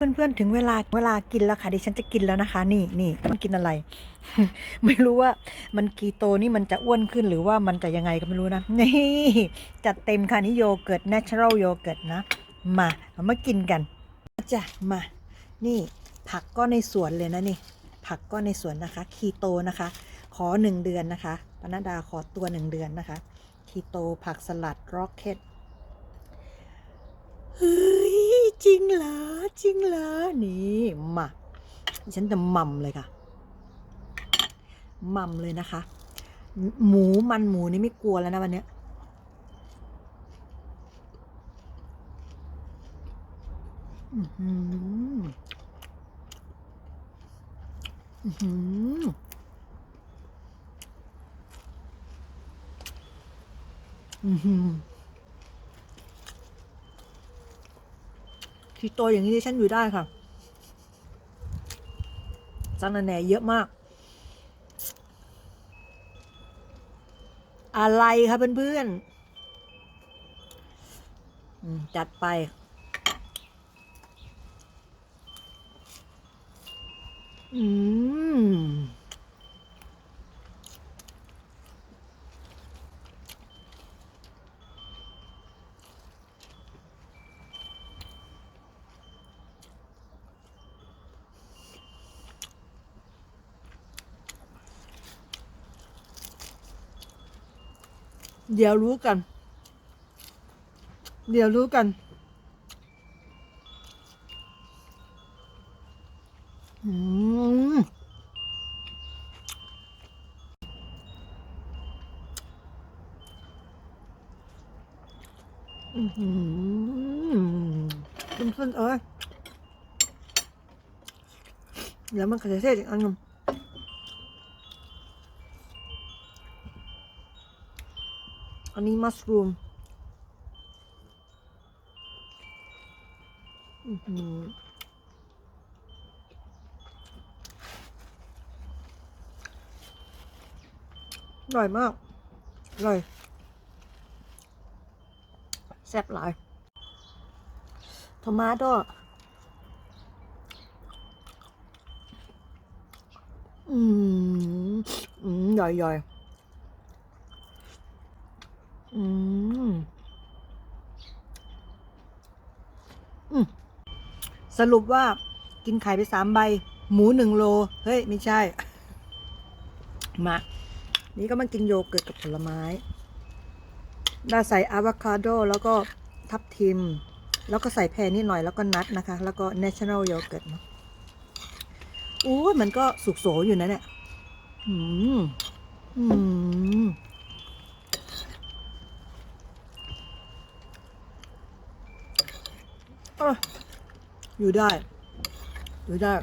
เพื่อนๆถึงเวลาเวลากินแล้วค่ะดิฉันจะกินแล้วนะคะ นี่นี่มันกินอะไร ไม่รู้ว่ามันกีโตนี่มันจะอ้วนขึ้นหรือว่ามันจะยังไงก็ไม่รู้นะนี่จัดเต็มค่ะนี่โยเกิร์ต natural โยเกิร์ตนะมาเรามากินกันจ้ะมา นี่ผักก็ในสวนเลยนะนี่ ผักก็ในสวนนะคะคีโตนะคะ ขอหนึ่งเดือนนะคะปนดดาขอตัวหนึ่งเดือนนะคะคีโตผักสลัดร็อกเก็ต จริงเหรอจริงเหรอนี่มาฉันจะม่ำเลยค่ะม่ำเลยนะคะ หมูมันหมูนี่ไม่กลัวแล้วนะวันเนี้ยอื้อหืออื้อหื ที่โตอย่างนี้ฉันอยู่ได้ค่ะสารแหน่เยอะมาก อะไรคะเพื่อนๆจัดไปอืม เดี๋ยวรู้กัน เดี๋ยวรู้กันอืมอือหือคุณเพื่อนเอ้ยเดี๋ยวมันกระเทศอีกอันหนึง อันนี้มัสรูมอือหืออร่อยมาก อร่อย แซ่บหลายโทมาโต้อืม อืมย่อยย่อยๆ อืมอืมสรุปว่ากินไข่ไปสามใบ หมูหนึ่งโล เฮ้ย ไม่ใช่ มา นี่ก็มากินโยเกิร์ตกับผลไม้ได้ใส่อะวคาโด แล้วก็ทับทิม แล้วก็ใส่แพรนิดหน่อยแล้วก็นัทนะคะ แล้วก็ natural yogurt เนอะอู้มันก็สุกโสอยู่นะเนี่ย อืม อืม เอ้ย อยู่ได้ อยู่ได้